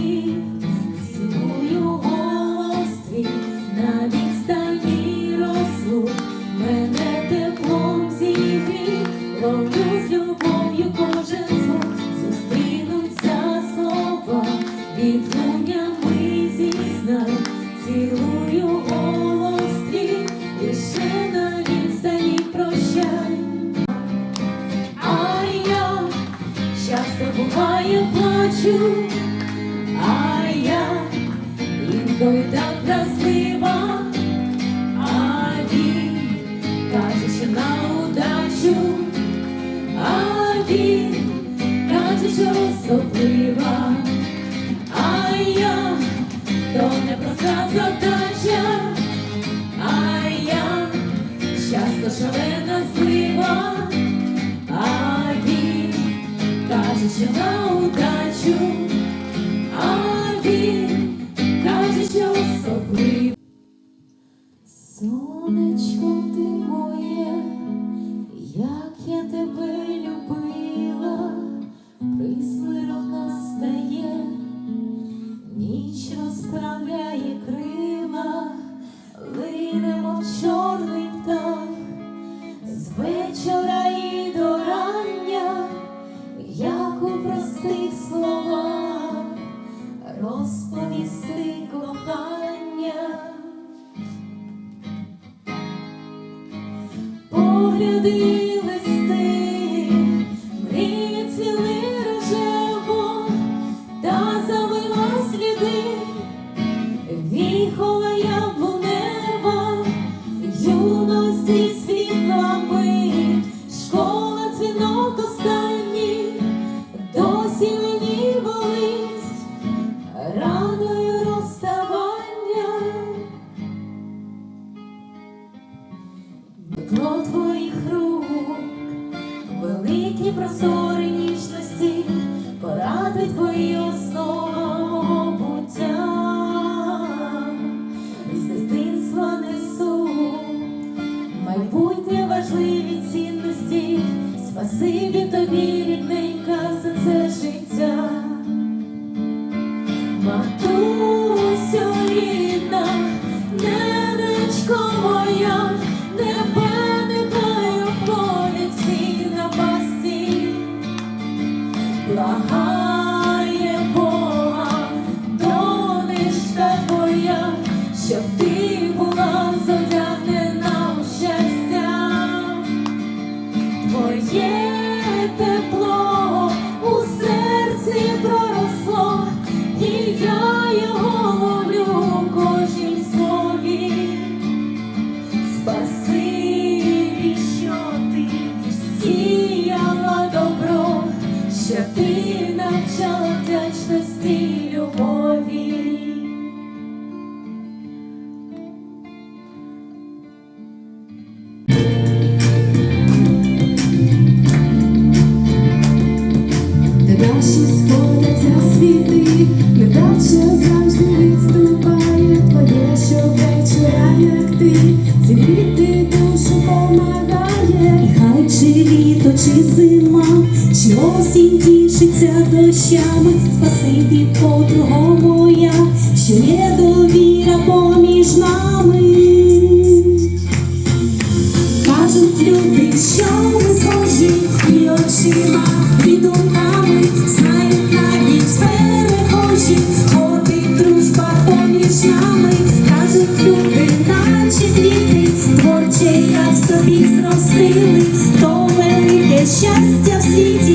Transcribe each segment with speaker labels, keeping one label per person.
Speaker 1: тобі, цілую голос твій, навіть стані мене теплом зігрів, ловлю з любов'ю кожен звук, зустрінуться слова від. Так а він каже, що на удачу, а він каже, особлива, а я то непроста задача, а я часто шалена злива. А він на удачу, тебе любила, присмирок настає, ніч розправляє крила, линемо чорний птах. З вечора і до рання, як у простих словах розповісти кохання, погляди Тепло твоїх рук, великі простори ніжності, поради твої основа мого буття. З дитинства несу майбутнє важливі цінності, спасибі тобі,
Speaker 2: your heart. Зігріти душу помагає, хай чи літо, зима, чи осінь тішиться дощами, спасибі подруго моя, що є довіра поміж нами. Кажуть люди, що ми схожі і очима, і see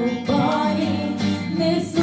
Speaker 2: Nobody misses.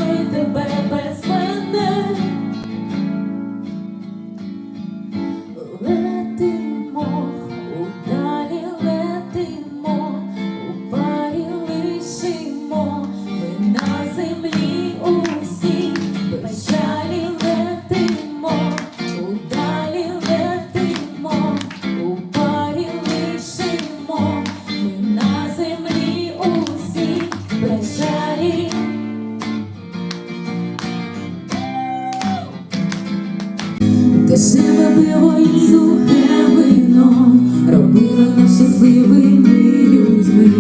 Speaker 2: Вишневе пиво і сухе вино. Робили нас щасливими людьми,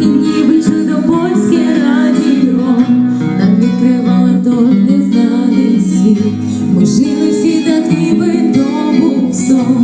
Speaker 2: і ніби чудо польське радіо. Нам відкривало той незнаний світ. Ми жили всі так, ніби то був сон,